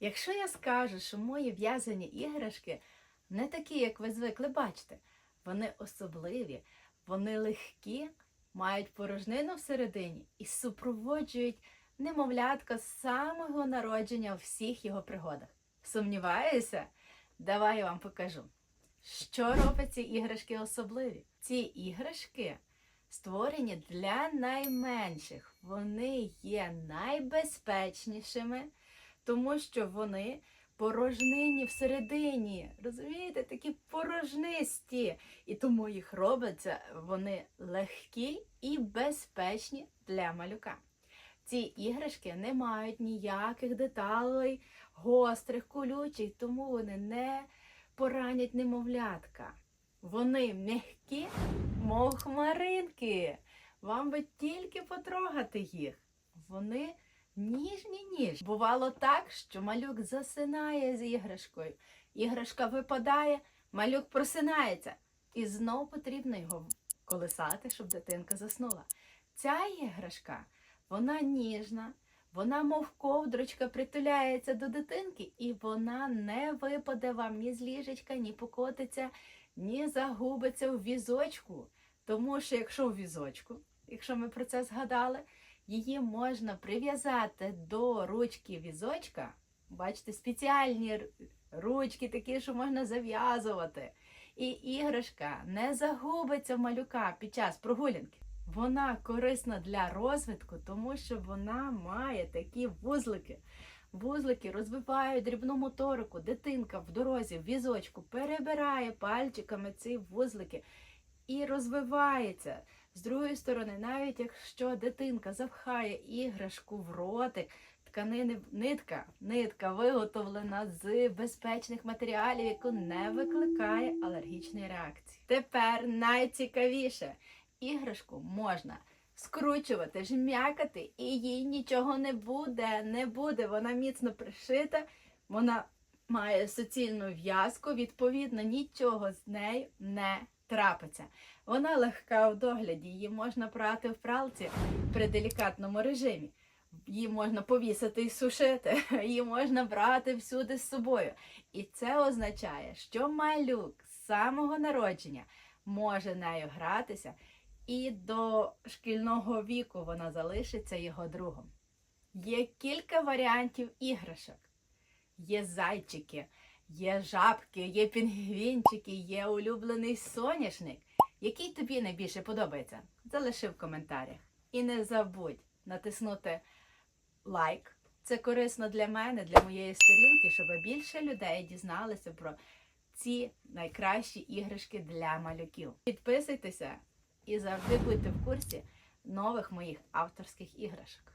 Якщо я скажу, що мої в'язані іграшки не такі, як ви звикли бачити, вони особливі, вони легкі, мають порожнину всередині і супроводжують немовлятка з самого народження у всіх його пригодах. Сумніваюся? Давай я вам покажу. Що робить ці іграшки особливі? Ці іграшки створені для найменших. Вони є найбезпечнішими, тому що вони порожнині всередині. Розумієте, такі порожнисті. І тому їх робляться вони легкі і безпечні для малюка. Ці іграшки не мають ніяких деталей, гострих, колючих, тому вони не поранять немовлятка. Вони м'які, мов хмаринки. Вам би тільки потрогати їх. Вони ніжні ніж. Бувало так, що малюк засинає з іграшкою. Іграшка випадає, малюк просинається. І знов потрібно його колисати, щоб дитинка заснула. Ця іграшка, вона ніжна, вона, мов ковдрочка, притуляється до дитинки, і вона не випаде вам ні з ліжечка, ні покотиться, ні загубиться в візочку. Тому що якщо в візочку, якщо ми про це згадали, її можна прив'язати до ручки візочка. Бачите, спеціальні ручки, такі, що можна зав'язувати. І іграшка не загубиться в малюка під час прогулянки. Вона корисна для розвитку, тому що вона має такі вузлики. Вузлики розвивають дрібну моторику. Дитинка в дорозі, в візочку перебирає пальчиками ці вузлики і розвивається. З другої сторони, навіть якщо дитинка запхає іграшку в ротик, тканини нитка, нитка виготовлена з безпечних матеріалів, яку не викликає алергічної реакції. Тепер найцікавіше іграшку можна скручувати, жмякати, і їй нічого не буде, не буде. Вона міцно пришита, вона має суцільну в'язку, відповідно, нічого з нею не трапиться. Вона легка в догляді, її можна прати в пралці при делікатному режимі. Її можна повісити і сушити, її можна брати всюди з собою. І це означає, що малюк з самого народження може нею гратися, і до шкільного віку вона залишиться його другом. Є кілька варіантів іграшок. Є зайчики, є жабки, є пінгвінчики, є улюблений соняшник. Який тобі найбільше подобається? Залиши в коментарях. І не забудь натиснути лайк. Це корисно для мене, для моєї сторінки, щоб більше людей дізналися про ці найкращі іграшки для малюків. Підписуйтеся і завжди будьте в курсі нових моїх авторських іграшок.